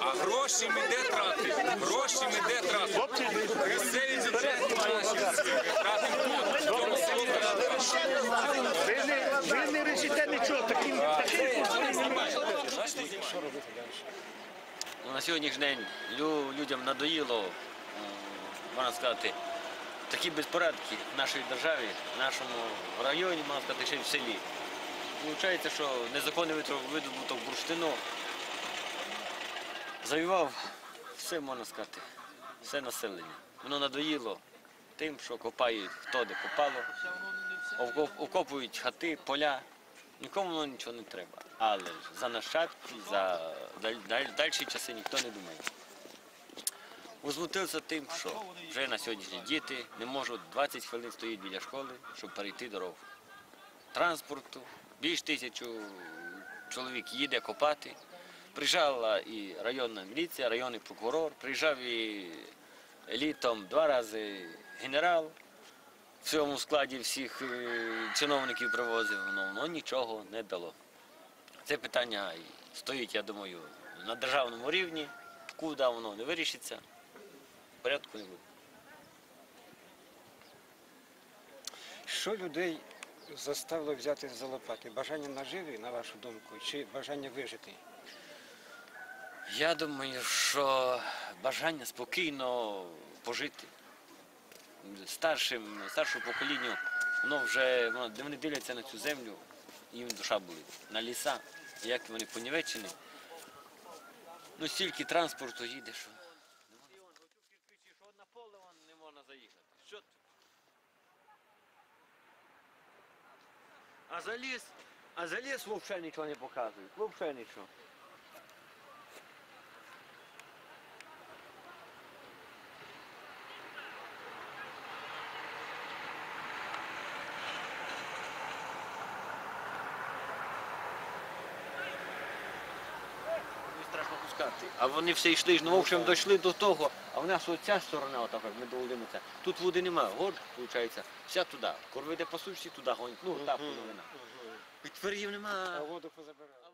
А гроші ми де тратимо? Гроші ми де тратимо? Місцеві бюджети наші тратимо тут, в цьому селі. Ви не, речите нічого, таким, таким Ну, на сьогоднішній день людям надоїло, можна сказати, такі безпорядки в нашій державі, в нашому районі, можна сказати, ще й в селі. Виходить, що незаконний видобуток бурштину завівав все, можна сказати, все населення. Воно надоїло тим, що копають хто де копало, окопують хати, поля. Нікому воно нічого не треба. Але за нащадки, за дальші часи ніхто не думає. Возмутився тим, що вже на сьогоднішні діти не можуть 20 хвилин стоїть біля школи, щоб перейти дорогу. Транспорту, більш тисячу чоловік їде копати. Приїжджала і районна міліція, районний прокурор, приїжджав і літом два рази генерал в цьому складі всіх е, чиновників привозив, воно, воно нічого не дало. Це питання стоїть, я думаю, на державному рівні, куди воно не вирішиться, порядку не буде. Що людей заставило взяти за лопати? Бажання наживи, на вашу думку, чи бажання вижити? Я думаю, що бажання спокійно пожити. Старшим, старшому поколінню, воно вже вони дивляться на цю землю, їм душа болить. На ліса, як вони понівечені. Ну стільки транспорту їде, що. на поле не А за ліс, а взагалі нічого не показують. Взагалі нічого. Не страшно пускати. А вони все йшли ж, ну, в общем, дійшли до того, а в нас оця сторона, отак, як ми до Володимирця, тут води немає, гор, виходить, вся туди. Корви йде по суші, туди гонять, ну, та половина. І їм А воду позабирали.